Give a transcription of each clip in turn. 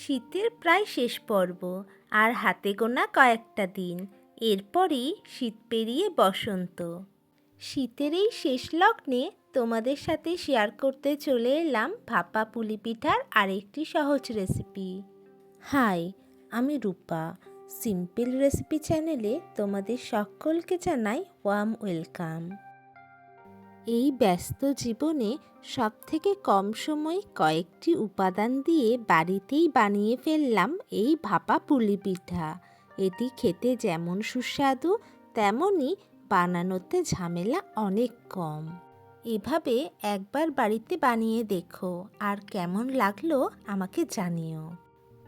শীতের প্রায় শেষ পর্ব, আর হাতে গোনা কয়েকটা দিন। এরপরই শীত পেরিয়ে বসন্ত। শীতের এই শেষ লগ্নে তোমাদের সাথে শেয়ার করতে চলে এলাম ভাপা পুলি পিঠার আরেকটি সহজ রেসিপি হাই, আমি রূপা। সিম্পল রেসিপি চ্যানেলে তোমাদের সকলকে জানাই ওয়াম ওয়েলকাম এই ব্যস্ত জীবনে সবথেকে কম সময় কয়েকটি উপাদান দিয়ে বাড়িতেই বানিয়ে ফেললাম এই ভাপা পুলি পিঠা। এটি খেতে যেমন সুস্বাদু তেমনই বানানোতে ঝামেলা অনেক কম। এভাবে একবার বাড়িতে বানিয়ে দেখো, আর কেমন লাগল আমাকে জানিও।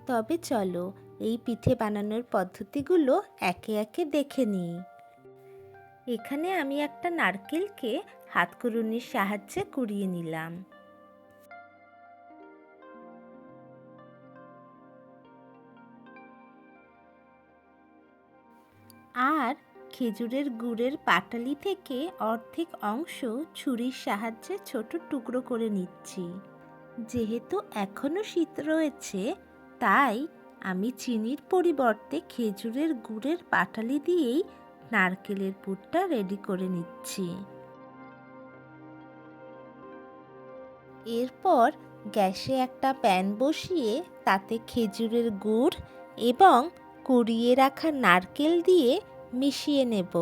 তবে চলো, এই পিঠে বানানোর পদ্ধতিগুলো একে একে দেখে নিই। এখানে আমি একটা নারকেলকে হাতকুড়ুনির সাহায্যে কুড়িয়ে নিলাম। আর খেজুরের গুড়ের পাটালি থেকে অর্ধেক অংশ ছুরির সাহায্যে ছোট টুকরো করে নিচ্ছি। যেহেতু এখনও শীত রয়েছে, তাই আমি চিনির পরিবর্তে খেজুরের গুড়ের পাটালি দিয়েই নারকেলের পুরটা রেডি করে নিচ্ছি। এরপর গ্যাসে একটা প্যান বসিয়ে তাতে খেজুরের গুড় এবং কুড়িয়ে রাখা নারকেল দিয়ে মিশিয়ে নেব।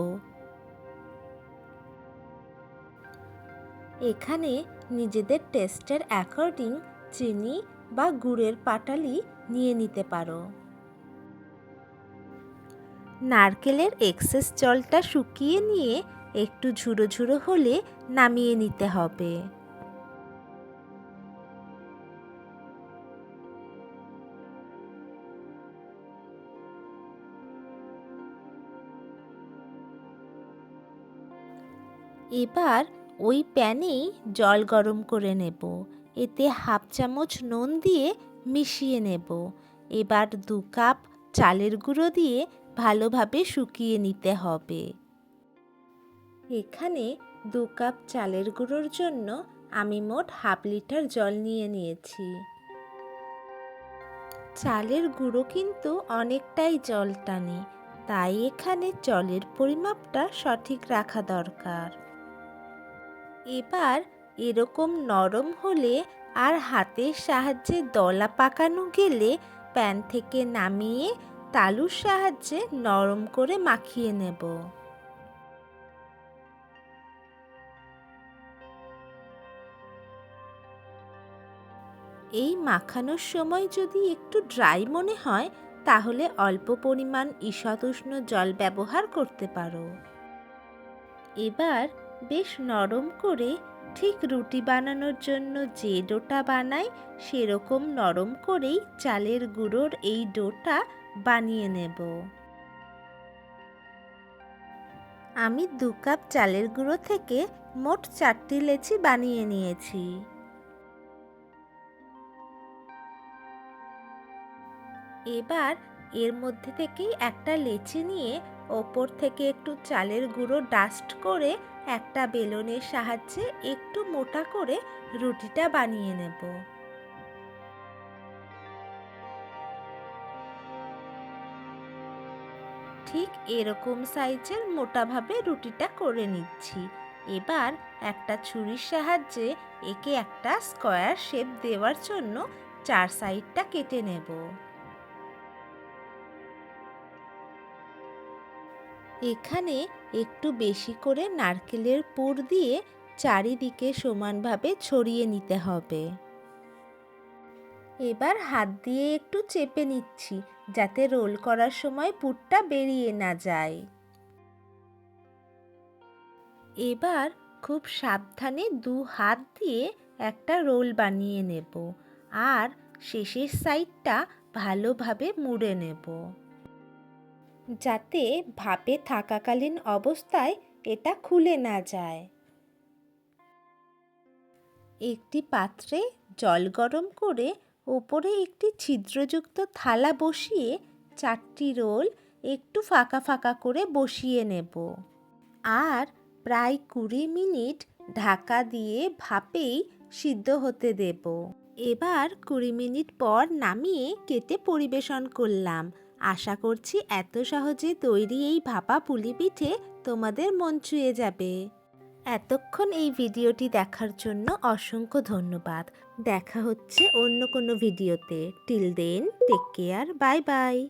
এখানে নিজেদের টেস্টের অ্যাকর্ডিং চিনি বা গুড়ের পাটালি নিয়ে নিতে পারো। নারকেলের এক্সেস জলটা শুকিয়ে নিয়ে একটু ঝুড়ো ঝুড়ো হলে নামিয়ে নিতে হবে। এবার ওই প্যানেই জল গরম করে নেব। এতে হাফ চামচ নুন দিয়ে মিশিয়ে নেব। এবার দু কাপ চালের গুঁড়ো দিয়ে ভালোভাবে শুকিয়ে নিতে হবে। এখানে দু কাপ চালের গুঁড়োর জন্য আমি মোট হাফ লিটার জল নিয়ে নিয়েছি। চালের গুঁড়ো কিন্তু অনেকটাই জল টানে, তাই এখানে জলের পরিমাপটা সঠিক রাখা দরকার। এবার এরকম নরম হলে আর হাতের সাহায্যে দলা পাকানো গেলে প্যান থেকে নামিয়ে তালুর সাহায্যে নরম করে মাখিয়ে নেব। এই মাখানোর সময় যদি একটু ড্রাই মনে হয়, তাহলে অল্প পরিমাণ ঈষৎ উষ্ণ জল ব্যবহার করতে পারো। এবার বেশ নরম করে ঠিক রুটি বানানোর জন্য যে ডোটা বানাই, সেরকম নরম করেই চালের গুঁড়োর এই ডোটা বানিয়ে নেব। আমি দু কাপ চালের গুঁড়ো থেকে মোট চারটি লেচি বানিয়ে নিয়েছি। এবার এর মধ্যে থেকেই একটা লেচি নিয়ে ওপর থেকে একটু চালের গুঁড়ো ডাস্ট করে একটা বেলনের সাহায্যে একটু মোটা করে রুটিটা বানিয়ে নেব। ঠিক এরকম সাইজের মোটাভাবে রুটিটা করে নিচ্ছি। এবার একটা ছুরির সাহায্যে একে একটা স্কোয়ার শেপ দেওয়ার জন্য চার সাইডটা কেটে নেব। এখানে একটু বেশি করে নারকেলের পুর দিয়ে চারিদিকে সমানভাবে ছড়িয়ে নিতে হবে। এবার হাত দিয়ে একটু চেপে নিচ্ছি, যাতে রোল করার সময় পুরটা বেরিয়ে না যায়। এবার খুব সাবধানে দু হাত দিয়ে একটা রোল বানিয়ে নেব, আর শেষের সাইডটা ভালোভাবে মুড়ে নেব। যাতে ভাপে থাকাকালীন অবস্থায় এটা খুলে না যায়। একটি পাত্রে জল গরম করে ওপরে একটি ছিদ্রযুক্ত থালা বসিয়ে চারটি রোল একটু ফাঁকা ফাঁকা করে বসিয়ে নেব। আর প্রায় কুড়ি মিনিট ঢাকা দিয়ে ভাপেই সিদ্ধ হতে দেব। এবার কুড়ি মিনিট পর নামিয়ে কেটে পরিবেশন করলাম। আশা করছি এত সহজে তৈরি এই ভাপা পুলি পিঠে তোমাদের মন ছুঁয়ে যাবে। এতক্ষণ এই ভিডিওটি দেখার জন্য অসংখ্য ধন্যবাদ। দেখা হচ্ছে অন্য কোনো ভিডিওতে। Till then, take care, bye bye.